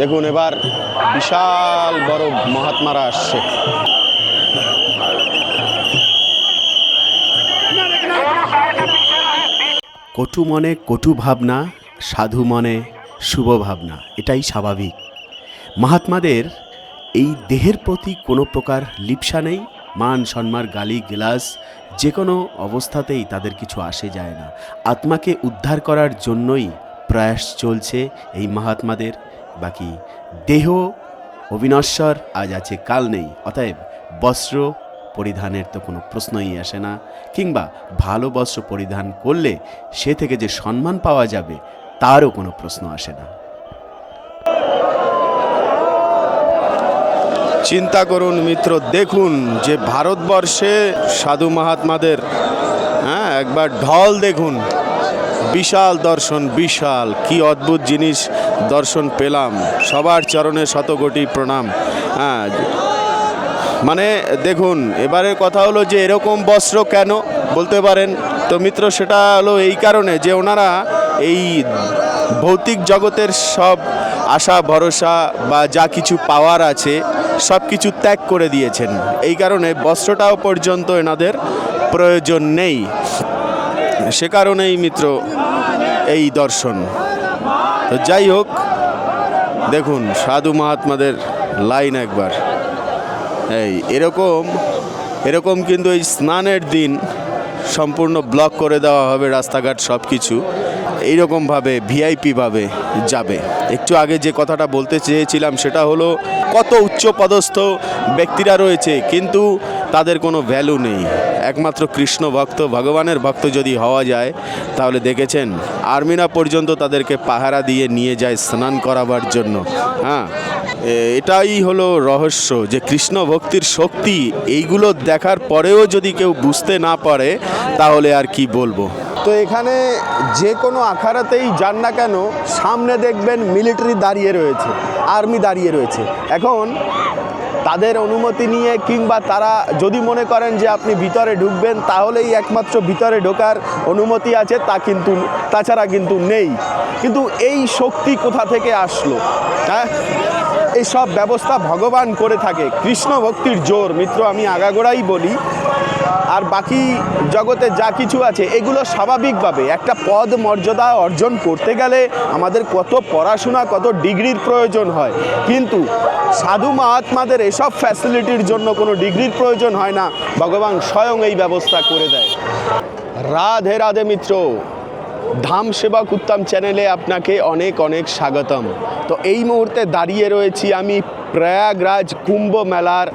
দেখুন, এবার বিশাল বড় মহাত্মারা আসছে। কটু মনে কটু ভাবনা, সাধু মনে শুভ ভাবনা, এটাই স্বাভাবিক। মহাত্মাদের এই দেহের প্রতি কোনো প্রকার লিপসা নেই, মান, সম্মান, গালি, গ্লাস, যে কোনো অবস্থাতেই তাদের কিছু আসে যায় না। আত্মাকে উদ্ধার করার জন্যই প্রয়াস চলছে এই মহাত্মাদের। বাকি দেহ অবিনশ্বর আজ আছে, কাল নেই। অতএব বস্ত্র পরিধানের তো কোনো প্রশ্নই আসে না, কিংবা ভালো বস্ত্র পরিধান করলে সে থেকে যে সম্মান পাওয়া যাবে, তারও কোনো প্রশ্ন আসে না। চিন্তা করুন মিত্র, দেখুন যে ভারতবর্ষে সাধু মহাত্মাদের হ্যাঁ একবার ঢল দেখুন। বিশাল দর্শন, বিশাল। কি অদ্ভুত জিনিস দর্শন পেলাম। সবার চরণে শতকোটি প্রণাম। হ্যাঁ মানে দেখুন এবারের কথা হলো যে এরকম বস্ত্র কেন বলতে পারেন? তো মিত্র, সেটা হলো এই কারণে যে ওনারা এই ভৌতিক জগতের সব আশা, ভরসা বা যা কিছু পাওয়ার আছে, সব কিছু ত্যাগ করে দিয়েছেন। এই কারণে বস্ত্রটাও পর্যন্ত এনাদের প্রয়োজন নেই। সে কারণেই মিত্র, এই দর্শন। তো যাই হোক, দেখুন, সাধু মহাত্মাদের লাইন একবার। এই, এরকম এরকম কিন্তু এই স্নানের দিন সম্পূর্ণ ব্লক করে দেওয়া হবে, রাস্তাঘাট সব কিছু এইরকমভাবে ভিআইপিভাবে যাবে। একটু আগে যে কথাটা বলতে চেয়েছিলাম, সেটা হলো কত উচ্চপদস্থ ব্যক্তিরা রয়েছে, কিন্তু তাদের কোনো ভ্যালু নেই। একমাত্র কৃষ্ণ ভক্ত, ভগবানের ভক্ত যদি হওয়া যায়, তাহলে দেখেছেন আর্মিরা পর্যন্ত তাদেরকে পাহারা দিয়ে নিয়ে যায় স্নান করাবার জন্য। হ্যাঁ এটাই হলো রহস্য যে কৃষ্ণ ভক্তির শক্তি এইগুলো দেখার পরেও যদি কেউ বুঝতে না পারে, তাহলে আর কি বলব? তো এখানে যে কোনো আখাড়াতেই যান না কেন, সামনে দেখবেন মিলিটারি দাঁড়িয়ে রয়েছে আর্মি দাঁড়িয়ে রয়েছে। এখন তাদের অনুমতি নিয়ে কিংবা তারা যদি মনে করেন যে আপনি ভিতরে ঢুকবেন, তাহলেই একমাত্র ভিতরে ঢোকার অনুমতি আছে, তা কিন্তু, তাছাড়া কিন্তু নেই। কিন্তু এই শক্তি কোথা থেকে আসলো? হ্যাঁ? এই সব ব্যবস্থা ভগবান করে থাকে। কৃষ্ণ ভক্তির জোর, মিত্র, আমি আগাগোড়াই বলি। আর বাকি জগতে যা কিছু আছে, এগুলো স্বাভাবিকভাবে একটা পদ মর্যাদা অর্জন করতে গেলে আমাদের কত পড়াশোনা, কত ডিগ্রির প্রয়োজন হয়। কিন্তু সাধু মহাত্মাদের এসব ফ্যাসিলিটির জন্য কোনো ডিগ্রির প্রয়োজন হয় না। ভগবান স্বয়ং এই ব্যবস্থা করে দেয়। রাধে রাধে মিত্র। ধাম সেবক উত্তম চ্যানেলে আপনাকে অনেক অনেক স্বাগতম। তো এই মুহূর্তে দাঁড়িয়ে রয়েছি আমি প্রয়াগরাজ কুম্ভ মেলার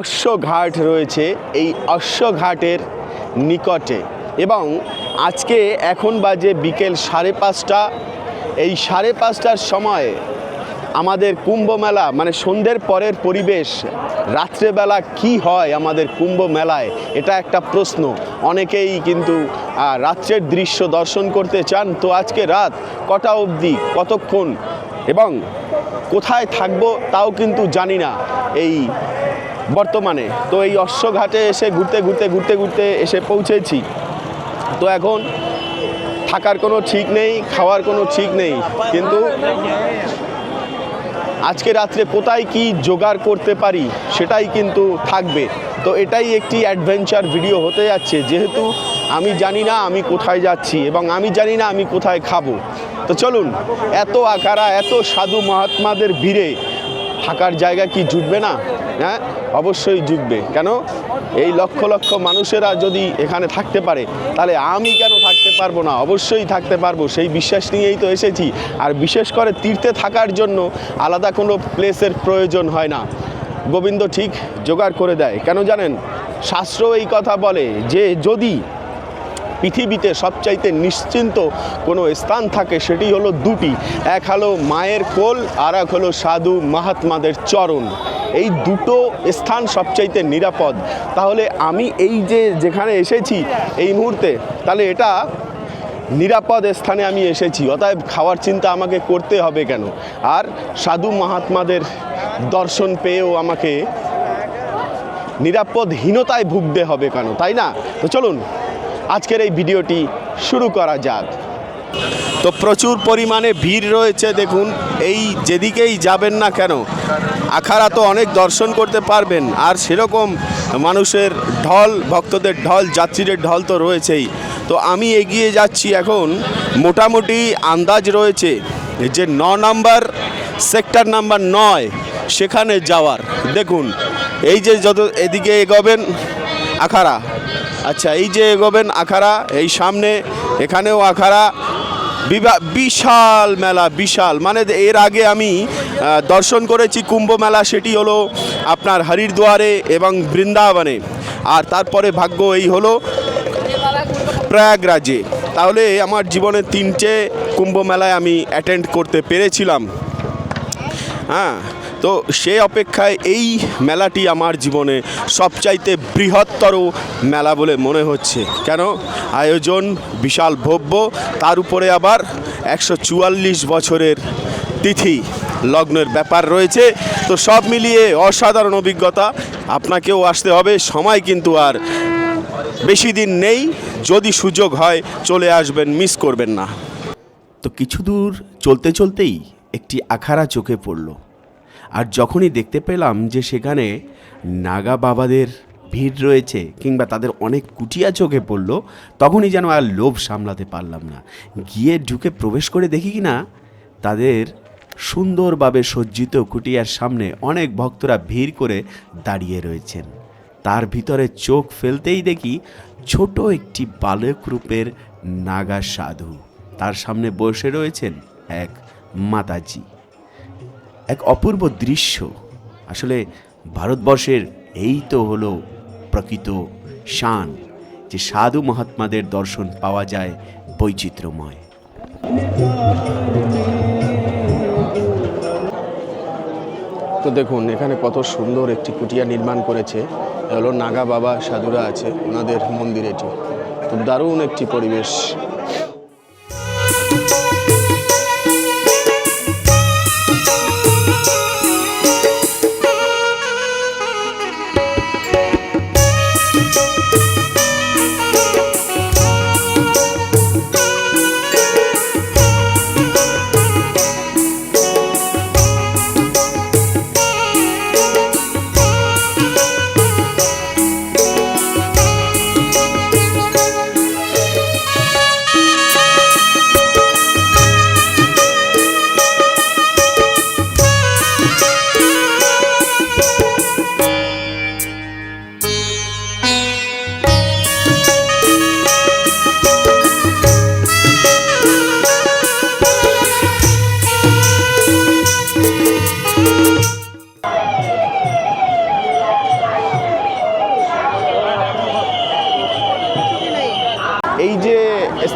অশ্বঘাট রয়েছে, এই অশ্বঘাটের নিকটে। এবং আজকে এখন বাজে বিকেল সাড়ে পাঁচটা। এই সাড়ে পাঁচটার সময় আমাদের কুম্ভ মেলা মানে সন্ধ্যের পরের পরিবেশ, রাত্রেবেলা কি হয় আমাদের কুম্ভ মেলায় এটা একটা প্রশ্ন। অনেকেই কিন্তু রাত্রের দৃশ্য দর্শন করতে চান, তো আজকে রাত কটা অবধি, কতক্ষণ, এবং কোথায় থাকব তাও কিন্তু জানি না এই বর্তমানে। তো এই অশ্বঘাটে এসে ঘুরতে ঘুরতে ঘুরতে ঘুরতে এসে পৌঁছেছি। তো এখন থাকার কোনো ঠিক নেই, খাওয়ার কোনো ঠিক নেই, কিন্তু আজকে রাত্রে কোথায় কি জোগাড় করতে পারি সেটাই কিন্তু থাকবে। তো এটাই একটি অ্যাডভেঞ্চার ভিডিও হতে যাচ্ছে। যেহেতু আমি জানি না আমি কোথায় যাচ্ছি এবং আমি জানি না আমি কোথায় খাব। তো চলুন, এত আকারা, এত সাধু মহাত্মাদের ভিড়ে থাকার জায়গা কি জুটবে না? হ্যাঁ অবশ্যই জুটবে। কেন? এই লক্ষ লক্ষ মানুষেরা যদি এখানে থাকতে পারে, তাহলে আমি কেন থাকতে পারব না, অবশ্যই থাকতে পারব, সেই বিশ্বাস নিয়েই তো এসেছি। আর বিশেষ করে তীর্থে থাকার জন্য আলাদা কোনো প্লেসের প্রয়োজন হয় না। গোবিন্দ ঠিক জোগাড় করে দেয়। কেন জানেন? শাস্ত্র এই কথা বলে যে যদি পৃথিবীতে সবচাইতে নিশ্চিন্ত কোনো স্থান থাকে, সেটি হলো দুটি। এক হলো মায়ের কোল, আর এক হলো সাধু মহাত্মাদের চরণ। এই দুটো স্থান সবচাইতে নিরাপদ। তাহলে আমি এই যে যেখানে এসেছি এই মুহূর্তে, তাহলে এটা নিরাপদ স্থানে আমি এসেছি, অতএব খাওয়ার চিন্তা আমাকে করতে হবে কেন? আর সাধু মহাত্মাদের দর্শন পেয়েও আমাকে নিরাপদহীনতায় ভুগতে হবে কেন, তাই না? তো চলুন, আজকের এই ভিডিওটি শুরু করা যাক। তো প্রচুর পরিমাণে ভিড় রয়েছে, দেখুন, এই যেদিকেই যাবেন না কেন, আখাড়া তো অনেক দর্শন করতে পারবেন, আর সেরকম মানুষের ঢল, ভক্তদের ঢল, যাত্রীদের ঢল তো রয়েছেই। তো আমি এগিয়ে যাচ্ছি এখন। মোটামুটি আন্দাজ রয়েছে যে ন নাম্বার, সেক্টর নাম্বার নয়, সেখানে যাওয়ার। দেখুন, এই যে যত এদিকে এগোবেন, আখাড়া। আচ্ছা এই যে এগোবেন, আখাড়া, এই সামনে, এখানেও আখাড়া। বিশাল মেলা, বিশাল। মানে এর আগে আমি দর্শন করেছি কুম্ভ মেলা, সেটি হলো আপনার হরিদ্বারে এবং বৃন্দাবনে। আর তারপরে ভাগ্য এই হলো প্রয়াগরাজে। তাহলে আমার জীবনে তিনটে কুম্ভ মেলায় আমি অ্যাটেন্ড করতে পেরেছিলাম। হ্যাঁ তো সেই অপেক্ষায় এই মেলাটি আমার জীবনে সবচাইতে বৃহত্তর মেলা বলে মনে হচ্ছে। কেন? আয়োজন বিশাল ভব্য, তার উপরে আবার একশো চুয়াল্লিশ বছরের তিথি লগ্নের ব্যাপার রয়েছে। তো সব মিলিয়ে অসাধারণ অভিজ্ঞতা। আপনাকেও আসতে হবে, সময় কিন্তু আর বেশি দিন নেই। যদি সুযোগ হয় চলে আসবেন মিস করবেন না। তো কিছু দূর চলতে চলতেই একটি আখাড়া চোখে পড়ল। আর যখনই দেখতে পেলাম যে সেখানে নাগা বাবাদের ভিড় রয়েছে কিংবা তাদের অনেক কুটিয়া চোখে পড়ল, তখনই যেন আর লোভ সামলাতে পারলাম না। গিয়ে ঢুকে প্রবেশ করে দেখি কি না তাদের সুন্দরভাবে সজ্জিত কুটিয়ার সামনে অনেক ভক্তরা ভিড় করে দাঁড়িয়ে রয়েছেন। তার ভিতরে চোখ ফেলতেই দেখি ছোট একটি বালক রূপের নাগা সাধু। তার সামনে বসে রয়েছেন এক মাতাজি। এক অপূর্ব দৃশ্য। আসলে ভারতবর্ষের এই তো হলো প্রকৃত শান, যে সাধু মহাত্মাদের দর্শন পাওয়া যায় বৈচিত্র্যময়। তো দেখুন, এখানে কত সুন্দর একটি কুটিয়া নির্মাণ করেছে। হলো নাগা বাবা সাধুরা আছে, ওনাদের মন্দির এটি। খুব দারুণ একটি পরিবেশ।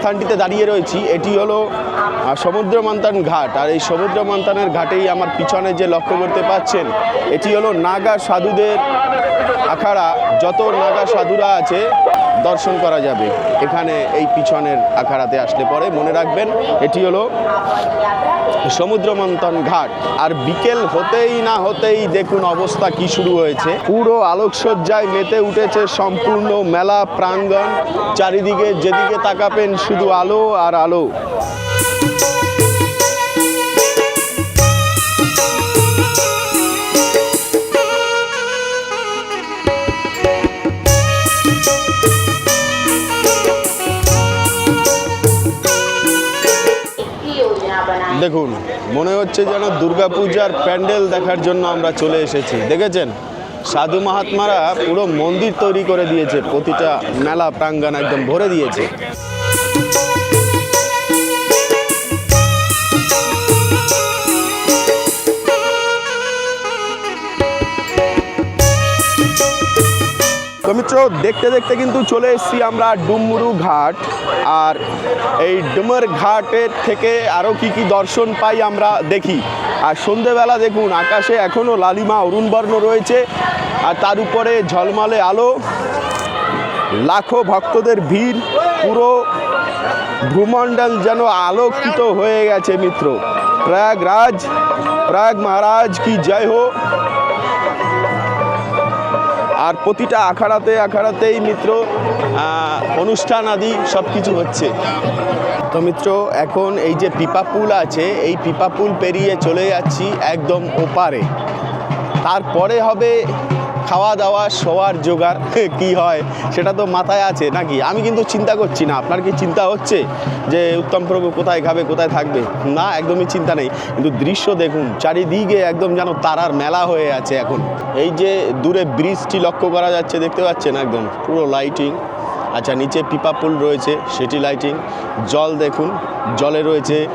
স্থানটিতে দাঁড়িয়ে রয়েছি, এটি হলো সমুদ্র মান্তান ঘাট। আর এই সমুদ্র মান্তানের ঘাটেই আমার পিছনে যে লক্ষ্য করতে পাচ্ছেন, এটি হলো নাগা সাধুদের আখাড়া। যত নাগা সাধুরা আছে, দর্শন করা যাবে। এখানে এই পিছনের আখাড়াতে আসলে পরে মনে রাখবেন, এটি হলো সমুদ্র মন্থন ঘাট। আর বিকেল হতেই না হতেই দেখুন অবস্থা কি শুরু হয়েছে। পুরো আলোকসজ্জায় মেতে উঠেছে সম্পূর্ণ মেলা প্রাঙ্গণ। চারিদিকে যেদিকে তাকাবেন শুধু আলো আর আলো। দেখুন, মনে হচ্ছে যেন দুর্গাপূজার প্যান্ডেল দেখার জন্য আমরা চলে এসেছি। দেখেছেন? সাধু মহাত্মারা পুরো মন্দির তৈরি করে দিয়েছে, প্রতিটা মেলা প্রাঙ্গণ একদম ভরে দিয়েছে। তো মিত্র দেখতে দেখতে কিন্তু চলে এসেছি আমরা ডুমরু ঘাট। আর এই ডুমর ঘাটের থেকে আরও কি কি দর্শন পাই আমরা দেখি। আর সন্ধেবেলা দেখুন, আকাশে এখনও লালিমা অরুণবর্ণ রয়েছে। আর তার উপরে ঝলমলে আলো। লাখো ভক্তদের ভিড়, পুরো ভূমণ্ডল যেন আলোকিত হয়ে গেছে মিত্র। প্রয়াগরাজ, প্রয়াগ মহারাজ কি জয় হোক আর প্রতিটা আখাড়াতে, আখাড়াতেই মিত্র অনুষ্ঠান আদি সব কিছু হচ্ছে। তো মিত্র, এখন এই যে পিপা পুল আছে, এই পিপা পুল পেরিয়ে চলে যাচ্ছি একদম ওপারে। তারপরে হবে খাওয়া দাওয়া শোয়ার জোগাড়, কি হয়, সেটা তো মাথায় আছে নাকি? আমি কিন্তু চিন্তা করছি না। আপনার কি চিন্তা হচ্ছে যে উত্তম প্রভু কোথায় খাবে, কোথায় থাকবে? না, একদমই চিন্তা নেই। কিন্তু দৃশ্য দেখুন, চারিদিকে একদম যেন তারার মেলা হয়ে আছে এখন। এই যে দূরে ব্রিজটি লক্ষ্য করা যাচ্ছে, দেখতে পাচ্ছেন একদম? পুরো লাইটিং আচ্ছা নিচে পিপা পুল রয়েছে, সেটি লাইটিং জল দেখুন, জলে রয়েছে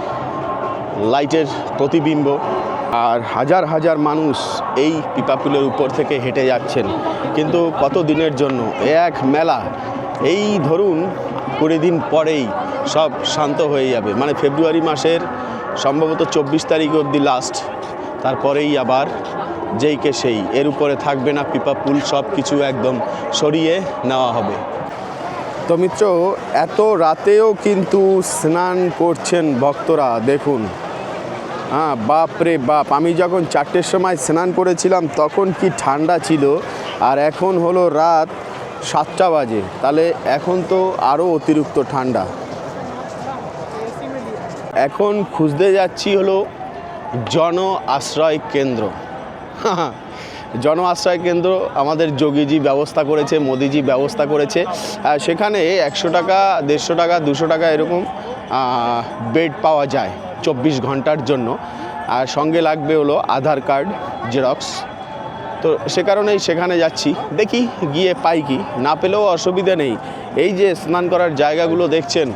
লাইটের প্রতিবিম্ব। আর হাজার হাজার মানুষ এই পিপাপুলের উপর থেকে হেঁটে যাচ্ছেন। কিন্তু কত দিনের জন্য? এক মেলা। এই ধরুন কুড়ি দিন পরেই সব শান্ত হয়ে যাবে। মানে ফেব্রুয়ারি মাসের সম্ভবত চব্বিশ তারিখ অবধি লাস্ট তারপরেই আবার যেই কে সেই। এর উপরে থাকবে না পিপা পিপাপুল, সব কিছু একদম সরিয়ে নেওয়া হবে। তো মিত্র, এত রাতেও কিন্তু স্নান করছেন ভক্তরা, দেখুন। হ্যাঁ বাপ রে বাপ। আমি যখন চারটের সময় স্নান করেছিলাম, তখন কি ঠান্ডা ছিল? আর এখন হলো রাত সাতটা বাজে। তাহলে এখন তো আরও অতিরিক্ত ঠান্ডা। এখন খুঁজতে যাচ্ছি হলো জন আশ্রয় কেন্দ্র। জন আশ্রয় কেন্দ্র আমাদের যোগীজি ব্যবস্থা করেছে, মোদিজি ব্যবস্থা করেছে। সেখানে একশো টাকা, দেড়শো টাকা, দুশো টাকা এরকম বেড পাওয়া যায়। চব্বিশ ঘণ্টার জন্য। আর সঙ্গে লাগবে হলো আধার কার্ড, জেরক্স। তো সে কারণেই সেখানে যাচ্ছি। দেখি গিয়ে পাই কি। না পেলেও অসুবিধা নেই। এই যে স্নান করার জায়গাগুলো দেখছেন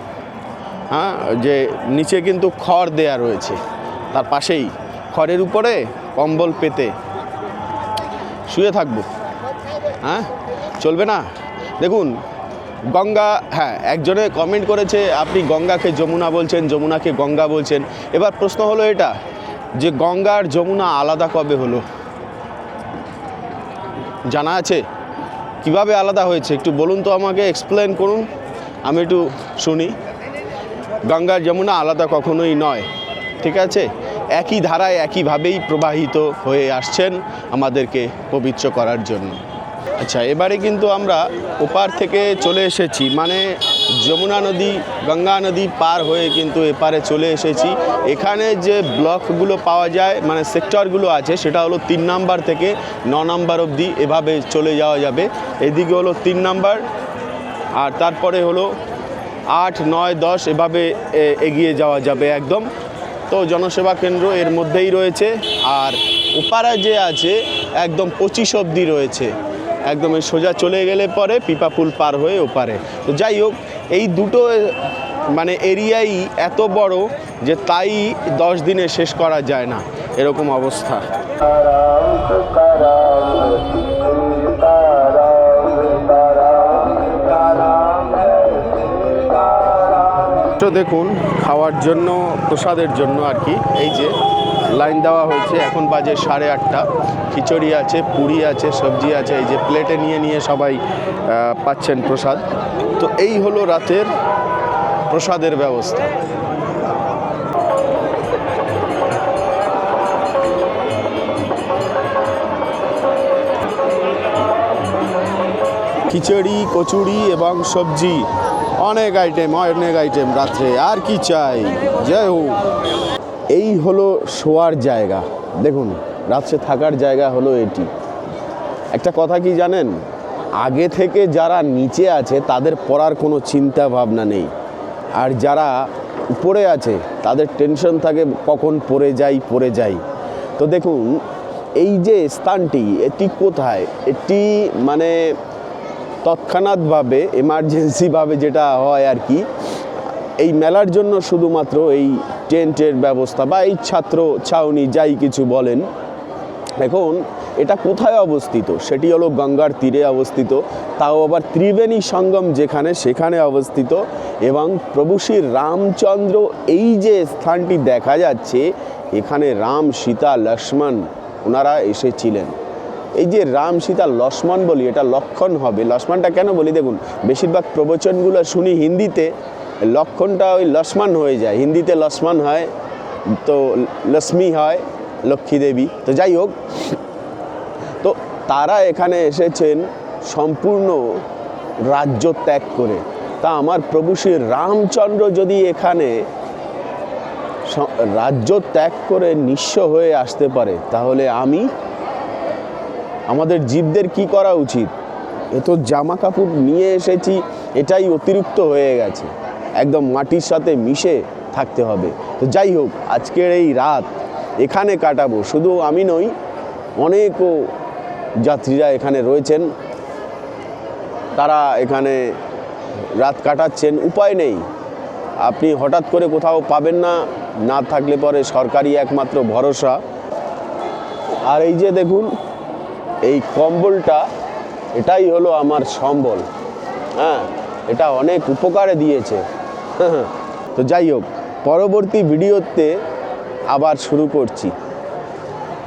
হ্যাঁ যে নিচে কিন্তু খড় দেয়া রয়েছে। তার পাশেই খড়ের উপরে কম্বল পেতে। শুয়ে থাকব। হ্যাঁ চলবে না। দেখুন গঙ্গা হ্যাঁ একজনে কমেন্ট করেছে, আপনি গঙ্গাকে যমুনা বলছেন, যমুনাকে গঙ্গা বলছেন। এবার প্রশ্ন হলো এটা, যে গঙ্গা আর যমুনা আলাদা কবে হলো? জানা আছে? কীভাবে আলাদা হয়েছে? একটু বলুন তো আমাকে এক্সপ্লেন করুন। আমি একটু শুনি। গঙ্গা যমুনা আলাদা কখনোই নয়, ঠিক আছে? একই ধারায় একইভাবেই প্রবাহিত হয়ে আসছেন আমাদেরকে পবিত্র করার জন্য। আচ্ছা এবারে কিন্তু আমরা ওপার থেকে চলে এসেছি মানে যমুনা নদী, গঙ্গা নদী পার হয়ে কিন্তু এপারে চলে এসেছি। এখানে যে ব্লকগুলো পাওয়া যায় মানে সেক্টরগুলো আছে, সেটা হলো তিন নাম্বার থেকে ন নাম্বার অবধি এভাবে চলে যাওয়া যাবে। এদিকে হলো তিন নাম্বার, আর তারপরে হলো আট, নয়, দশ এভাবে এগিয়ে যাওয়া যাবে একদম। তো জনসেবা কেন্দ্র এর মধ্যেই রয়েছে, আর ওপারা যে আছে, একদম পঁচিশ অবধি রয়েছে। একদম সোজা চলে গেলে পরে পিপাপুল পার হয়ে ওপারে। তো যাই হোক, এই দুটো মানে এরিয়াই এত বড় যে তাই দশ দিনে শেষ করা যায় না, এরকম অবস্থা। দেখুন, খাওয়ার জন্য, প্রসাদের জন্য আর কি, এই যে লাইন দেওয়া হয়েছে, এখন বাজে সাড়ে আটটা। খিচুড়ি আছে, পুরি আছে, সবজি আছে, এই যে প্লেটে নিয়ে নিয়ে সবাই পাচ্ছেন প্রসাদ। তো এই হলো রাতের প্রসাদের ব্যবস্থা। খিচুড়ি, কচুরি এবং সবজি, অনেক আইটেম অনেক আইটেম রাত্রে। আর কি চাই? জয় হোক। এই হলো শোয়ার জায়গা। দেখুন, রাত্রে থাকার জায়গা হলো এটি। একটা কথা কি জানেন? আগে থেকে যারা নিচে আছে, তাদের পড়ার কোনো চিন্তা ভাবনা নেই। আর যারা উপরে আছে, তাদের টেনশন থাকে, কখন পড়ে যাই পড়ে যাই। তো দেখুন, এই যে স্থানটি, এটি কোথায়? এটি মানে তৎক্ষণাৎভাবে এমার্জেন্সিভাবে যেটা হয় আর কি, এই মেলার জন্য শুধুমাত্র এই টেন্টের ব্যবস্থা বা এই ছাত্র ছাউনি যাই কিছু বলেন। এখন এটা কোথায় অবস্থিত? সেটি হলো গঙ্গার তীরে অবস্থিত, তাও আবার ত্রিবেণী সঙ্গম যেখানে সেখানে অবস্থিত এবং প্রভু শ্রী রামচন্দ্র এই যে স্থানটি দেখা যাচ্ছে, এখানে রাম, সীতা, লক্ষ্মণ, ওনারা এসেছিলেন। এই যে রাম সীতা লক্ষ্মণ বলি, এটা লক্ষণ হবে। লক্ষ্মণটা কেন বলি? দেখুন, বেশিরভাগ প্রবচনগুলো শুনি হিন্দিতে, লক্ষণটা ওই লক্ষ্মণ হয়ে যায়। হিন্দিতে লক্ষ্মণ হয়, তো লক্ষ্মী হয়, লক্ষ্মী দেবী। তো যাই হোক, তো তারা এখানে এসেছেন সম্পূর্ণ রাজ্য ত্যাগ করে। তা আমার প্রভু শ্রী রামচন্দ্র যদি এখানে রাজ্য ত্যাগ করে নিঃস্ব হয়ে আসতে পারে, তাহলে আমি আমাদের জীবদের কি করা উচিত? এ তো জামা কাপড় নিয়ে এসেছি, এটাই অতিরিক্ত হয়ে গেছে। একদম মাটির সাথে মিশে থাকতে হবে। তো যাই হোক, আজকের এই রাত এখানে কাটাবো। শুধু আমি নই, অনেকও যাত্রীরা এখানে রয়েছেন। তারা এখানে রাত কাটাচ্ছেন, উপায় নেই। আপনি হঠাৎ করে কোথাও পাবেন না না থাকলে পরে সরকারি একমাত্র ভরসা। আর এই যে দেখুন এই কম্বলটা, এটাই হলো আমার সম্বল। হ্যাঁ এটা অনেক উপকারে দিয়েছে। তো যাই হোক, পরবর্তী ভিডিওতে আবার শুরু করছি।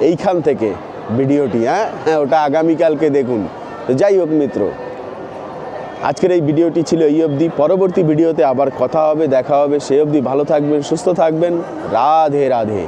এইখান থেকে ভিডিওটি হ্যাঁ? হ্যাঁ ওটা আগামীকালকে দেখুন। তো যাই হোক, মিত্র, আজকের এই ভিডিওটি ছিল এই অবধি। পরবর্তী ভিডিওতে আবার কথা হবে, দেখা হবে। সেই অবধি ভালো থাকবেন, সুস্থ থাকবেন। রাধে রাধে।